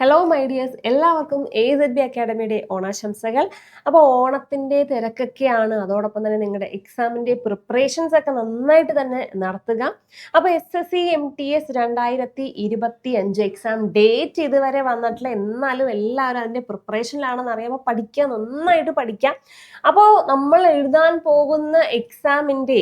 Hello my dears എല്ലാവർക്കും A Z B അക്കാഡമിയുടെ ഓണാശംസകൾ. അപ്പോൾ ഓണത്തിന്റെ തിരക്കൊക്കെയാണ്. അതോടൊപ്പം തന്നെ നിങ്ങളുടെ എക്സാമിന്റെ പ്രിപ്പറേഷൻസ് ഒക്കെ നന്നായിട്ട് തന്നെ നടത്തുക. അപ്പോൾ S S C M T S രണ്ടായിരത്തി ഇരുപത്തി അഞ്ച് എക്സാം ഡേറ്റ് ഇതുവരെ വന്നിട്ടില്ല. എന്നാലും എല്ലാവരും അതിന്റെ പ്രിപ്പറേഷനിലാണെന്ന് അറിയുമ്പോൾ പഠിക്കുക നന്നായിട്ട് പഠിക്കാം അപ്പോൾ നമ്മൾ എഴുതാൻ പോകുന്ന എക്സാമിന്റെ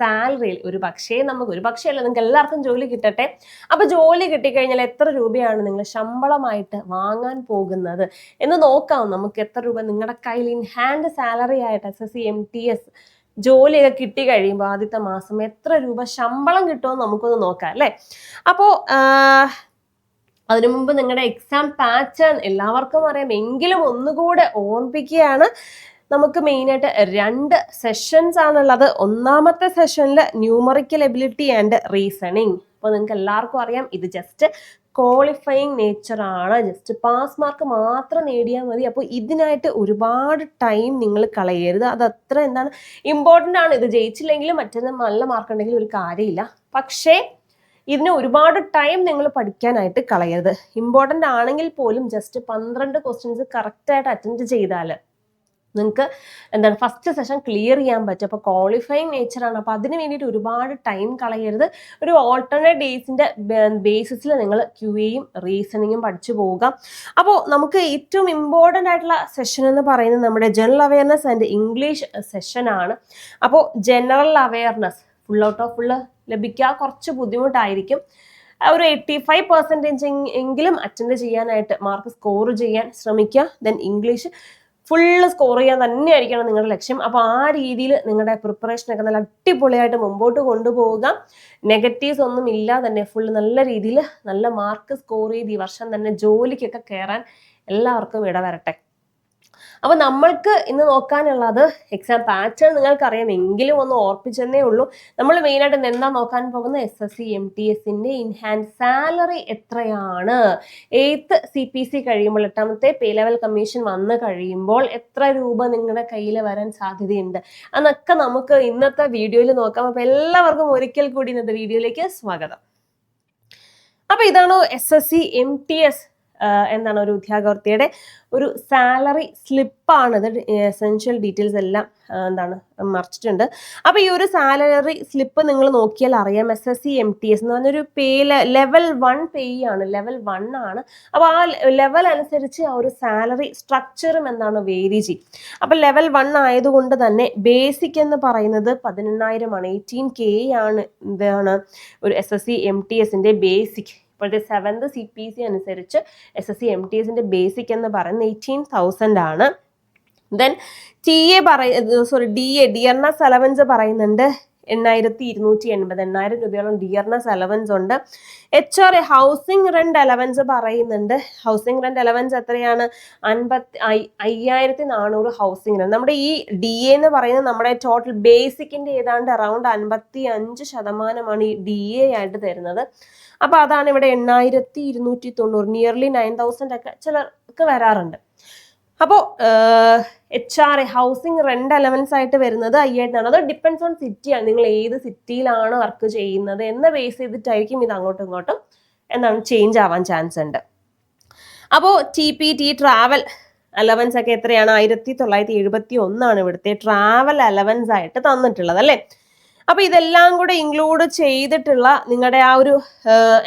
സാലറിയിൽ ഒരു പക്ഷേ നമുക്ക് ഒരു പക്ഷേ അല്ല നിങ്ങൾക്ക് എല്ലാവർക്കും ജോലി കിട്ടട്ടെ. അപ്പൊ ജോലി കിട്ടിക്കഴിഞ്ഞാൽ എത്ര രൂപയാണ് നിങ്ങൾ ശമ്പളമായിട്ട് വാങ്ങാൻ പോകുന്നത്? എന്ന് നോക്കാം. നമുക്ക് എത്ര രൂപ നിങ്ങളുടെ കയ്യിൽ ഇൻ ഹാൻഡ് സാലറി ആയിട്ട് S S C M T S ജോലിയൊക്കെ കിട്ടി കഴിയുമ്പോൾ ആദ്യത്തെ മാസം എത്ര രൂപ ശമ്പളം കിട്ടുമെന്ന് നമുക്കൊന്ന് നോക്കാം അല്ലേ? അപ്പോൾ അതിനു മുമ്പ് നിങ്ങളുടെ എക്സാം പാറ്റേൺ എല്ലാവർക്കും അറിയാം. എങ്കിലും ഒന്നുകൂടെ ഓർമ്മിപ്പിക്കുകയാണ്. നമുക്ക് മെയിനായിട്ട് രണ്ട് സെഷൻസ് ആണുള്ളത്. ഒന്നാമത്തെ സെഷനിൽ ന്യൂമറിക്കൽ എബിലിറ്റി ആൻഡ് റീസണിങ് അപ്പോൾ നിങ്ങൾക്ക് എല്ലാവർക്കും അറിയാം ഇത് ജസ്റ്റ് ക്വാളിഫയിങ് നേച്ചർ ആണ്. ജസ്റ്റ് പാസ് മാർക്ക് മാത്രം നേടിയാൽ മതി. അപ്പോൾ ഇതിനായിട്ട് ഒരുപാട് ടൈം നിങ്ങൾ കളയരുത്. അത് അത്ര എന്താണ് ഇമ്പോർട്ടന്റ് ആണ്. ഇത് ജയിച്ചില്ലെങ്കിലും മറ്റൊന്ന് നല്ല മാർക്ക് ഉണ്ടെങ്കിലും ഒരു കാര്യമില്ല. പക്ഷേ ഇതിന് ഒരുപാട് ടൈം നിങ്ങൾ പഠിക്കാനായിട്ട് കളയരുത്. ഇമ്പോർട്ടന്റ് ആണെങ്കിൽ പോലും ജസ്റ്റ് പന്ത്രണ്ട് ക്വസ്റ്റ്യൻസ് കറക്റ്റായിട്ട് അറ്റൻഡ് ചെയ്താൽ നിങ്ങൾക്ക് എന്താണ് ഫസ്റ്റ് സെഷൻ ക്ലിയർ ചെയ്യാൻ പറ്റും. അപ്പോൾ ക്വാളിഫയിങ് നേച്ചറാണ് അപ്പോൾ അതിന് വേണ്ടിയിട്ട് ഒരുപാട് ടൈം കളയരുത്. ഒരു ഓൾട്ടർനേറ്റ് ഡേയ്സിന്റെ ബേസിസിൽ നിങ്ങൾ ക്യു എയും റീസണിങ്ങും പഠിച്ചു പോവുക. അപ്പോൾ നമുക്ക് ഏറ്റവും ഇമ്പോർട്ടന്റ് ആയിട്ടുള്ള സെഷൻ എന്ന് പറയുന്നത് നമ്മുടെ ജനറൽ അവയർനെസ് ആൻഡ് ഇംഗ്ലീഷ് സെഷനാണ് അപ്പോൾ general awareness full out of full ലഭിക്കുക. കുറച്ച് ബുദ്ധിമുട്ടായിരിക്കും. ഒരു എയ്റ്റി ഫൈവ് പെർസെന്റേജ് എങ്കിലും അറ്റൻഡ് ചെയ്യാനായിട്ട് മാർക്ക് സ്കോർ ചെയ്യാൻ ശ്രമിക്കുക. ദെൻ ഇംഗ്ലീഷ് ഫുള്ള് സ്കോർ ചെയ്യാൻ തന്നെയായിരിക്കണം നിങ്ങളുടെ ലക്ഷ്യം. അപ്പോൾ ആ രീതിയിൽ നിങ്ങളുടെ പ്രിപ്പറേഷനൊക്കെ നല്ല അടിപൊളിയായിട്ട് മുമ്പോട്ട് കൊണ്ടുപോവുക. നെഗറ്റീവ്സ് ഒന്നും ഇല്ലാതെ തന്നെ ഫുള്ള് നല്ല രീതിയിൽ നല്ല മാർക്ക് സ്കോർ ചെയ്ത് ഈ വർഷം തന്നെ ജോലിക്കൊക്കെ കയറാൻ എല്ലാവർക്കും ഇടവരട്ടെ. അപ്പൊ നമ്മൾക്ക് ഇന്ന് നോക്കാനുള്ളത് എക്സാം പാറ്റേൺ നിങ്ങൾക്കറിയാം എങ്കിലും ഒന്ന് ഓർപ്പിച്ചെന്നേ ഉള്ളൂ. നമ്മൾ മെയിനായിട്ട് എന്താ നോക്കാൻ പോകുന്നത്? S S C M T എസിന്റെ ഇൻഹാൻഡ് സാലറി എത്രയാണ്? എയ്ത്ത് സി പി സി കഴിയുമ്പോൾ എട്ടാമത്തെ പേ ലെവൽ കമ്മീഷൻ വന്നു കഴിയുമ്പോൾ എത്ര രൂപ നിങ്ങളുടെ കയ്യിൽ വരാൻ സാധ്യതയുണ്ട്? അന്നൊക്കെ നമുക്ക് ഇന്നത്തെ വീഡിയോയിൽ നോക്കാം. അപ്പൊ എല്ലാവർക്കും ഒരിക്കൽ കൂടി ഇന്നത്തെ വീഡിയോയിലേക്ക് സ്വാഗതം. അപ്പൊ ഇതാണോ S S C M T S എന്താണ് ഒരു ഉദ്യോഗാർത്ഥിയുടെ ഒരു സാലറി സ്ലിപ്പാണ്. ഇത് എസെൻഷ്യൽ ഡീറ്റെയിൽസ് എല്ലാം എന്താണ് മറിച്ചിട്ടുണ്ട്. അപ്പോൾ ഈ ഒരു സാലറി സ്ലിപ്പ് നിങ്ങൾ നോക്കിയാൽ അറിയാം. S S C M T S എന്ന് പറഞ്ഞൊരു പേ ലെവൽ വൺ പേ ആണ്. ലെവൽ വൺ ആണ്. അപ്പോൾ ആ ലെവൽ അനുസരിച്ച് ആ ഒരു സാലറി സ്ട്രക്ചറും എന്താണ് വേരി ചെയ്യും. അപ്പോൾ ലെവൽ വൺ ആയതുകൊണ്ട് തന്നെ ബേസിക് എന്ന് പറയുന്നത് പതിനെണ്ണായിരമാണ് എയ്റ്റീൻ കെ ആണ്. എന്താണ് ഒരു S S C M T എസിന്റെ ബേസിക് ഇപ്പോഴത്തെ സെവൻത് സി പി സി അനുസരിച്ച് S S C M T എസിന്റെ ബേസിക് എന്ന് പറയുന്നത് എയ്റ്റീൻ തൗസൻഡ് ആണ്. ദെൻ ടി എ പറയ sorry D A dearness allowance പറയുന്നുണ്ട്. എണ്ണായിരത്തി ഇരുന്നൂറ്റി എൺപത് എണ്ണായിരം രൂപയോളം ഡിയർനെസ് അലവൻസ് ഉണ്ട്. H R A housing rent allowance പറയുന്നുണ്ട്. ഹൗസിംഗ് റെന്റ് അലവൻസ് എത്രയാണ്? അൻപത്തി അയ്യായിരത്തി നാനൂറ് ഹൗസിംഗ് റെന്റ് നമ്മുടെ ഈ ഡി എ എന്ന് പറയുന്നത് നമ്മുടെ ടോട്ടൽ ബേസിക്കിന്റെ ഏതാണ്ട് അറൗണ്ട് അൻപത്തി അഞ്ച് ശതമാനമാണ് ഈ ഡി എ ആയിട്ട് തരുന്നത്. അപ്പൊ അതാണ് ഇവിടെ എണ്ണായിരത്തി ഇരുന്നൂറ്റി തൊണ്ണൂറ് നിയർലി നയൻ തൗസൻഡ് ഒക്കെ ചിലർക്ക് വരാറുണ്ട്. അപ്പോൾ H R A housing rent allowance ആയിട്ട് വരുന്നത് അയ്യായിരത്താണ് അത് ഡിപ്പെൻസ് ഓൺ സിറ്റിയാണ് നിങ്ങൾ ഏത് സിറ്റിയിലാണ് വർക്ക് ചെയ്യുന്നത് എന്ന ബേസ് ചെയ്തിട്ടായിരിക്കും ഇത് അങ്ങോട്ടും ഇങ്ങോട്ടും എന്താണ് ചേഞ്ച് ആവാൻ ചാൻസ് ഉണ്ട്. അപ്പോൾ T P T travel allowance ഒക്കെ എത്രയാണ്? ആയിരത്തി തൊള്ളായിരത്തി എഴുപത്തി ഒന്നാണ് ഇവിടുത്തെ ട്രാവൽ അലവൻസ് ആയിട്ട് തന്നിട്ടുള്ളത് അല്ലേ? അപ്പൊ ഇതെല്ലാം കൂടെ ഇൻക്ലൂഡ് ചെയ്തിട്ടുള്ള നിങ്ങളുടെ ആ ഒരു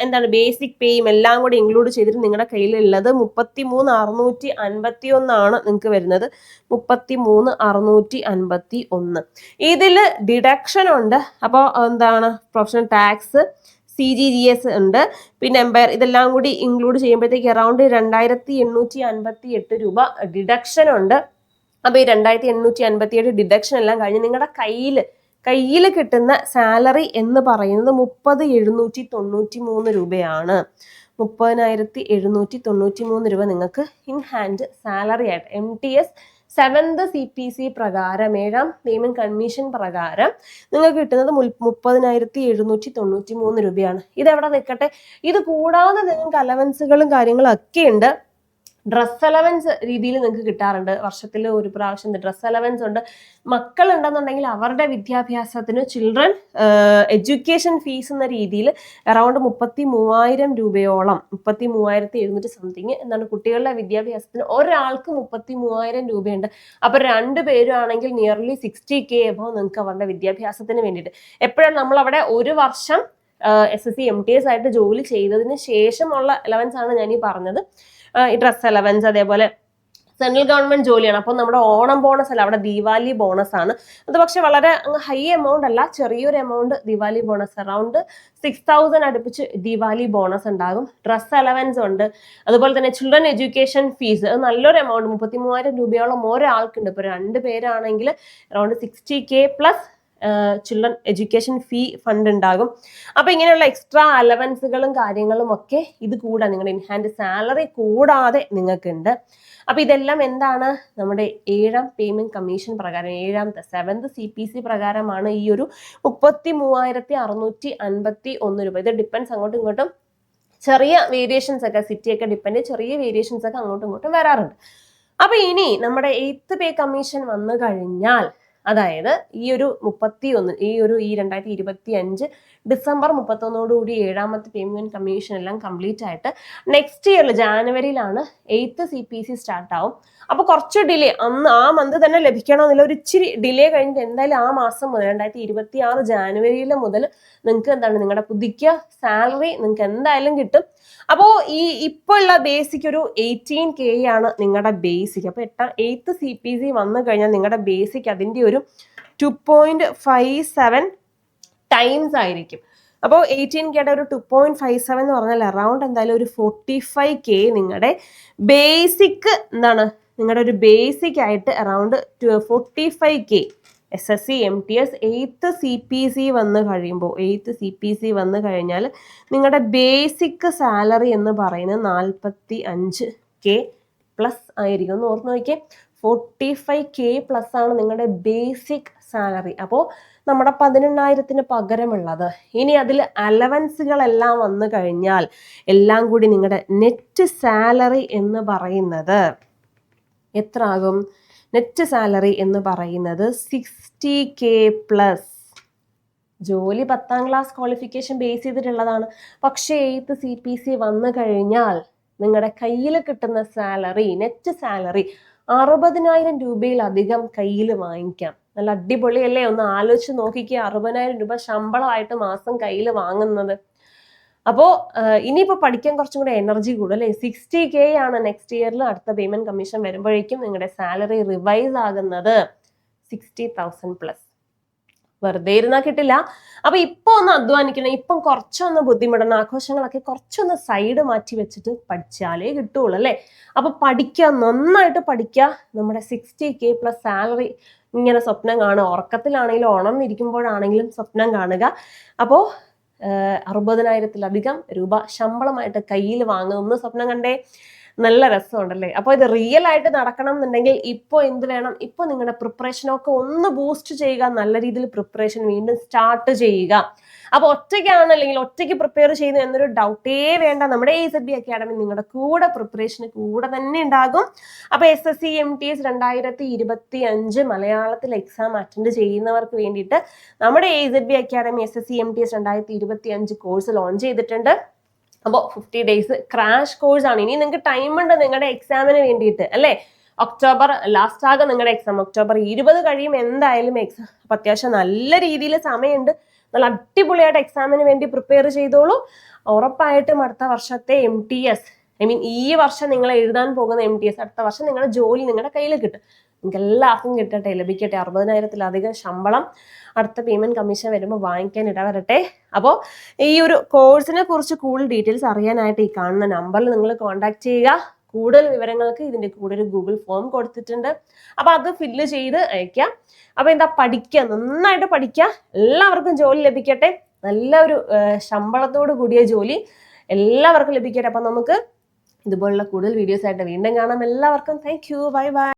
എന്താണ് ബേസിക് പേയും എല്ലാം കൂടെ ഇൻക്ലൂഡ് ചെയ്തിട്ട് നിങ്ങളുടെ കയ്യിലുള്ളത് മുപ്പത്തി മൂന്ന് അറുന്നൂറ്റി അൻപത്തി ഒന്നാണ് നിങ്ങൾക്ക് വരുന്നത്. മുപ്പത്തി മൂന്ന് അറുന്നൂറ്റി അൻപത്തി ഒന്ന് ഇതിൽ ഡിഡക്ഷൻ ഉണ്ട്. അപ്പോൾ എന്താണ്? Professional tax C G G S ഉണ്ട്. പിന്നെ എംപയർ ഇതെല്ലാം കൂടി ഇൻക്ലൂഡ് ചെയ്യുമ്പോഴത്തേക്ക് അറൗണ്ട് രണ്ടായിരത്തി എണ്ണൂറ്റി അൻപത്തി എട്ട് രൂപ ഡിഡക്ഷൻ ഉണ്ട്. അപ്പോൾ ഈ രണ്ടായിരത്തി എണ്ണൂറ്റി അൻപത്തി എട്ട് ഡിഡക്ഷൻ എല്ലാം കഴിഞ്ഞ് നിങ്ങളുടെ കയ്യിൽ കയ്യിൽ കിട്ടുന്ന സാലറി എന്ന് പറയുന്നത് മുപ്പത് എഴുന്നൂറ്റി തൊണ്ണൂറ്റി മൂന്ന് രൂപയാണ്. മുപ്പതിനായിരത്തി എഴുന്നൂറ്റി തൊണ്ണൂറ്റി മൂന്ന് രൂപ നിങ്ങൾക്ക് ഇൻ ഹാൻഡ് സാലറി ആയിട്ട്. M T S seventh C P C പ്രകാരം ഏഴാം പേയ്മെന്റ് കമ്മീഷൻ പ്രകാരം നിങ്ങൾക്ക് കിട്ടുന്നത് മുപ്പതിനായിരത്തി എഴുന്നൂറ്റി തൊണ്ണൂറ്റി മൂന്ന് രൂപയാണ്. ഇതെവിടെ നിൽക്കട്ടെ? ഇത് കൂടാതെ നിങ്ങൾക്ക് അലവൻസുകളും കാര്യങ്ങളും ഒക്കെ ഉണ്ട്. ഡ്രസ് അലവൻസ് രീതിയിൽ നിങ്ങൾക്ക് കിട്ടാറുണ്ട്. വർഷത്തിൽ ഒരു പ്രാവശ്യം ഡ്രസ് അലവൻസ് ഉണ്ട്. മക്കൾ ഉണ്ടെന്നുണ്ടെങ്കിൽ അവരുടെ വിദ്യാഭ്യാസത്തിന് ചിൽഡ്രൻ എഡ്യൂക്കേഷൻ ഫീസ് എന്ന രീതിയിൽ അറൗണ്ട് മുപ്പത്തി മൂവായിരം രൂപയോളം മുപ്പത്തി മൂവായിരത്തി എഴുന്നൂറ്റി സംതിങ് എന്താണ് കുട്ടികളുടെ വിദ്യാഭ്യാസത്തിന് ഒരാൾക്ക് മുപ്പത്തി മൂവായിരം രൂപയുണ്ട്. അപ്പൊ രണ്ട് പേരാണെങ്കിൽ നിയർലി സിക്സ്റ്റി കെ എബോ നിങ്ങൾക്ക് അവരുടെ വിദ്യാഭ്യാസത്തിന് വേണ്ടിയിട്ട്. എപ്പോഴും നമ്മൾ അവിടെ ഒരു വർഷം S S C M T S ആയിട്ട് ജോലി ചെയ്തതിന് ശേഷമുള്ള അലവൻസ് ആണ് ഞാൻ ഈ പറഞ്ഞത്. ഈ ഡ്രസ് അലവൻസ് അതേപോലെ സെൻട്രൽ ഗവൺമെന്റ് ജോലിയാണ്. അപ്പോൾ നമ്മുടെ ഓണം ബോണസ് അല്ല അവിടെ ദീപാവലി ബോണസ് ആണ്. അത് പക്ഷെ വളരെ ഹൈ എമൗണ്ട് അല്ല ചെറിയൊരു amount Deepavali bonus around six thousand അടുപ്പിച്ച് ദീപാവലി ബോണസ് ഉണ്ടാകും. ഡ്രസ് അലവൻസ് ഉണ്ട്. അതുപോലെ തന്നെ ചിൽഡ്രൻ എഡ്യൂക്കേഷൻ ഫീസ് അത് നല്ലൊരു എമൗണ്ട് മുപ്പത്തി മൂവായിരം രൂപയോളം ഒരാൾക്കുണ്ട്. ഇപ്പോൾ രണ്ട് പേരാണെങ്കിൽ around sixty K plus children education fee fund ഉണ്ടാകും. അപ്പോൾ ഇങ്ങനെയുള്ള എക്സ്ട്രാ അലവൻസുകളും കാര്യങ്ങളും ഒക്കെ ഇത് കൂടാ നിങ്ങളുടെ ഇൻഹാൻഡ് സാലറി കൂടാതെ നിങ്ങൾക്കുണ്ട്. അപ്പോൾ ഇതെല്ലാം എന്താണ്? നമ്മുടെ ഏഴാം പേയ്മെന്റ് കമ്മീഷൻ പ്രകാരം ഏഴാമത്തെ സെവൻത് സി പി സി പ്രകാരമാണ് ഈ ഒരു മുപ്പത്തി മൂവായിരത്തി അറുന്നൂറ്റി അൻപത്തി ഒന്ന് രൂപ. ഇത് ഡിപ്പെൻസ് അങ്ങോട്ടും ഇങ്ങോട്ടും ചെറിയ വേരിയേഷൻസ് ഒക്കെ സിറ്റിയൊക്കെ ഡിപ്പെൻഡ് ചെറിയ വേരിയേഷൻസ് ഒക്കെ അങ്ങോട്ടും ഇങ്ങോട്ടും വരാറുണ്ട്. അപ്പൊ ഇനി നമ്മുടെ എയ്ത്ത് പേ കമ്മീഷൻ വന്നു കഴിഞ്ഞാൽ അതായത് ഈ ഒരു മുപ്പത്തി ഒന്ന് ഈ ഒരു ഈ രണ്ടായിരത്തി ഇരുപത്തി അഞ്ച് ഡിസംബർ മുപ്പത്തൊന്നോടുകൂടി ഏഴാമത്തെ പേയ്മെന്റ് കമ്മീഷൻ എല്ലാം കംപ്ലീറ്റ് ആയിട്ട് നെക്സ്റ്റ് ഇയറിൽ ജാനുവരിയിലാണ് eighth C P C start ആവും. അപ്പോൾ കുറച്ച് ഡിലേ അന്ന് ആ മന്ത് തന്നെ ലഭിക്കണമെന്നില്ല ഒരു ഇച്ചിരി ഡിലേ കഴിഞ്ഞിട്ട് എന്തായാലും ആ മാസം മുതൽ രണ്ടായിരത്തി ഇരുപത്തി ആറ് ജാനുവരിയിലെ മുതൽ നിങ്ങൾക്ക് എന്താണ് നിങ്ങളുടെ പുതുക്കിയ സാലറി നിങ്ങൾക്ക് എന്തായാലും കിട്ടും. അപ്പോൾ ഈ ഇപ്പോൾ ഉള്ള ബേസിക് ഒരു എയ്റ്റീൻ കെ ആണ് നിങ്ങളുടെ ബേസിക് അപ്പോൾ എട്ടാം എയ്ത്ത് സി പി സി വന്നു കഴിഞ്ഞാൽ നിങ്ങളുടെ ബേസിക് അതിന്റെ ഒരു two point five seven times ആയിരിക്കും. അപ്പോൾ എയ്റ്റീൻ കെയുടെ ഒരു ടു പോയിന്റ് ഫൈവ് സെവൻ എന്ന് പറഞ്ഞാൽ അറൗണ്ട് എന്തായാലും ഒരു ഫോർട്ടി ഫൈവ് കെ നിങ്ങളുടെ ബേസിക് എന്താണ് നിങ്ങളുടെ ഒരു ബേസിക് ആയിട്ട് around forty five K S S C M T S eighth C P C വന്ന് കഴിയുമ്പോൾ എയ്ത്ത് സി പി സി വന്ന് കഴിഞ്ഞാൽ നിങ്ങളുടെ ബേസിക് സാലറി എന്ന് പറയുന്നത് നാൽപ്പത്തി അഞ്ച് കെ പ്ലസ് ആയിരിക്കും. ഒന്ന് ഓർത്ത് നോക്കിയേ. ഫോർട്ടി ഫൈവ് കെ പ്ലസ് ആണ് നിങ്ങളുടെ ബേസിക് സാലറി അപ്പോൾ നമ്മുടെ പതിനെണ്ണായിരത്തിന് പകരമുള്ളത്. ഇനി അതിൽ അലവൻസുകളെല്ലാം വന്നു കഴിഞ്ഞാൽ എല്ലാം കൂടി നിങ്ങളുടെ നെറ്റ് സാലറി എന്ന് പറയുന്നത് എത്ര ആകും നെറ്റ് സാലറി എന്ന് പറയുന്നത് സിക്സ്റ്റി കെ പ്ലസ് ജോലി പത്താം ക്ലാസ് ക്വാളിഫിക്കേഷൻ ബേസ് ചെയ്തിട്ടുള്ളതാണ്. പക്ഷേ എയ്ത്ത് സി പി സി വന്നു കഴിഞ്ഞാൽ നിങ്ങളുടെ കയ്യിൽ കിട്ടുന്ന സാലറി നെറ്റ് സാലറി അറുപതിനായിരം രൂപയിലധികം കയ്യിൽ വാങ്ങിക്കാം. നല്ല അടിപൊളിയല്ലേ? ഒന്ന് ആലോചിച്ച് നോക്കിക്കുക അറുപതിനായിരം രൂപ ശമ്പളമായിട്ട് മാസം കയ്യിൽ വാങ്ങുന്നത്. അപ്പോൾ ഇനിയിപ്പോൾ പഠിക്കാൻ കുറച്ചും കൂടെ എനർജി കൂടും അല്ലേ? സിക്സ്റ്റി കെ ആണ് നെക്സ്റ്റ് ഇയറിൽ അടുത്ത പേയ്മെന്റ് കമ്മീഷൻ വരുമ്പോഴേക്കും നിങ്ങളുടെ സാലറി റിവൈസ് ആകുന്നത് സിക്സ്റ്റി തൗസൻഡ് പ്ലസ് വെറുതെ ഇരുന്നാൽ കിട്ടില്ല. അപ്പൊ ഇപ്പൊ ഒന്ന് അധ്വാനിക്കണം. ഇപ്പം കുറച്ചൊന്ന് ബുദ്ധിമുട്ടണം. ആഘോഷങ്ങളൊക്കെ കുറച്ചൊന്ന് സൈഡ് മാറ്റി വെച്ചിട്ട് പഠിച്ചാലേ കിട്ടുള്ളൂ അല്ലേ? അപ്പൊ പഠിക്കുക നന്നായിട്ട് പഠിക്കുക നമ്മുടെ സിക്സ്റ്റി കെ പ്ലസ് സാലറി ഇങ്ങനെ സ്വപ്നം കാണുക. ഉറക്കത്തിലാണെങ്കിലും ഓണം ഇരിക്കുമ്പോഴാണെങ്കിലും സ്വപ്നം കാണുക. അപ്പോൾ അറുപതിനായിരത്തിലധികം രൂപ ശമ്പളമായിട്ട് കയ്യിൽ വാങ്ങുന്ന സ്വപ്നം കണ്ടേ നല്ല രസമുണ്ടല്ലേ? അപ്പോൾ ഇത് റിയൽ ആയിട്ട് നടക്കണം എന്നുണ്ടെങ്കിൽ ഇപ്പോൾ എന്ത് വേണം? ഇപ്പോൾ നിങ്ങളുടെ പ്രിപ്പറേഷനൊക്കെ ഒന്ന് ബൂസ്റ്റ് ചെയ്യുക നല്ല രീതിയിൽ പ്രിപ്പറേഷൻ വീണ്ടും സ്റ്റാർട്ട് ചെയ്യുക. അപ്പോൾ ഒറ്റയ്ക്കാണ് അല്ലെങ്കിൽ ഒറ്റയ്ക്ക് പ്രിപ്പയർ ചെയ്യുന്നു എന്നൊരു ഡൗട്ടേ വേണ്ട. നമ്മുടെ എ സെഡ് ബി അക്കാഡമി നിങ്ങളുടെ കൂടെ പ്രിപ്പറേഷന് കൂടെ തന്നെ ഉണ്ടാകും. അപ്പോൾ S S C M T S രണ്ടായിരത്തി ഇരുപത്തി അഞ്ച് മലയാളത്തിൽ എക്സാം അറ്റൻഡ് ചെയ്യുന്നവർക്ക് വേണ്ടിയിട്ട് നമ്മുടെ A Z B academy S S C M T S രണ്ടായിരത്തി ഇരുപത്തി അഞ്ച് കോഴ്സ് ലോഞ്ച് ചെയ്തിട്ടുണ്ട്. അപ്പോൾ ഫിഫ്റ്റി ഡേയ്സ് ക്രാഷ് കോഴ്സ് ആണ്. ഇനി നിങ്ങൾക്ക് ടൈം ഉണ്ട് നിങ്ങളുടെ എക്സാമിന് വേണ്ടിയിട്ട് അല്ലേ? ഒക്ടോബർ ലാസ്റ്റ് ആകെ നിങ്ങളുടെ എക്സാം ഒക്ടോബർ ഇരുപത് കഴിയും. എന്തായാലും എക്സാം അപ്പം അത്യാവശ്യം നല്ല രീതിയിൽ സമയമുണ്ട്. നല്ല അടിപൊളിയായിട്ട് എക്സാമിന് വേണ്ടി പ്രിപ്പയർ ചെയ്തോളൂ. ഉറപ്പായിട്ടും അടുത്ത വർഷത്തെ M T S I mean ഈ വർഷം നിങ്ങൾ എഴുതാൻ പോകുന്ന എം ടി എസ് അടുത്ത വർഷം നിങ്ങളുടെ ജോലി നിങ്ങളുടെ കയ്യിൽ കിട്ടും. നിങ്ങൾക്ക് എല്ലാവർക്കും കിട്ടട്ടെ ലഭിക്കട്ടെ. അറുപതിനായിരത്തിലധികം ശമ്പളം അടുത്ത പേയ്മെന്റ് കമ്മീഷൻ വരുമ്പോൾ വാങ്ങിക്കാൻ ഇടവരട്ടെ അപ്പോൾ ഈ ഒരു കോഴ്സിനെ കുറിച്ച് കൂടുതൽ ഡീറ്റെയിൽസ് അറിയാനായിട്ട് ഈ കാണുന്ന നമ്പറിൽ നിങ്ങൾ കോൺടാക്ട് ചെയ്യുക. കൂടുതൽ വിവരങ്ങൾക്ക് ഇതിന്റെ കൂടെ ഒരു ഗൂഗിൾ ഫോം കൊടുത്തിട്ടുണ്ട്. അപ്പോൾ അത് ഫില്ല് ചെയ്ത് അയക്കാം. അപ്പോൾ എന്താ പഠിക്കുക നന്നായിട്ട് പഠിക്കുക എല്ലാവർക്കും ജോലി ലഭിക്കട്ടെ. നല്ല ഒരു ശമ്പളത്തോട് കൂടിയ ജോലി എല്ലാവർക്കും ലഭിക്കട്ടെ. അപ്പം നമുക്ക് ഇതുപോലുള്ള കൂടുതൽ വീഡിയോസ് ആയിട്ട് വീണ്ടും കാണാം. എല്ലാവർക്കും താങ്ക് യു ബൈ ബൈ